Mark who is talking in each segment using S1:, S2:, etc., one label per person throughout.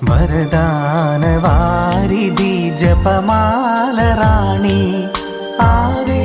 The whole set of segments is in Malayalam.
S1: വരദാനവാരിധി ജപമാലറാണി ആവേ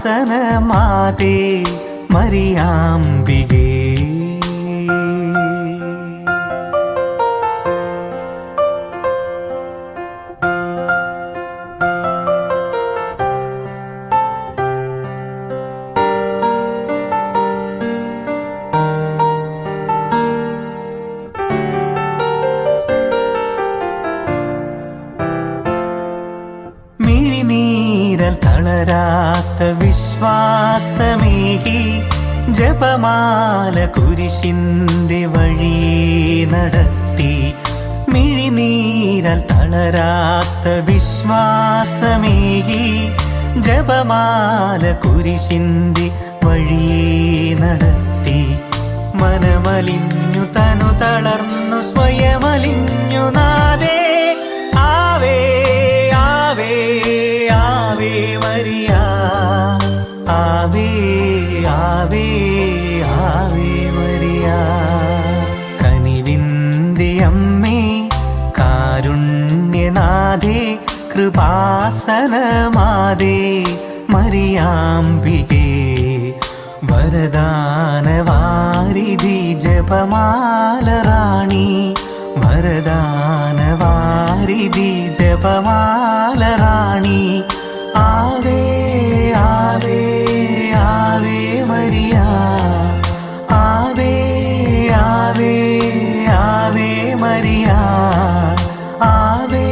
S1: കൃപാസനമാതേ മരിയാംബികേ മിഴിനീരൽ തളരാത്ത വിശ്വാസമേഹി ജപമാല കുരിശിന്റെ വഴി നടത്തി. മിഴിനീരൽ തളരാത്ത വിശ്വാസമേഹി ജപമാല കുരിശിന്റെ വഴി നടത്തി. മനമലിഞ്ഞു ആവേ മരിയ ആവേ ആവേ ആവേ മരിയ കനിവിന്ദി അമ്മേ കാരുണ്യനാഥേ കൃപാസനമാതേ മരിയാംബികേ വരദാനവാരിധി ജപമാലറാണി വരദാനവാരിധി ജപമാലറാണി. ave.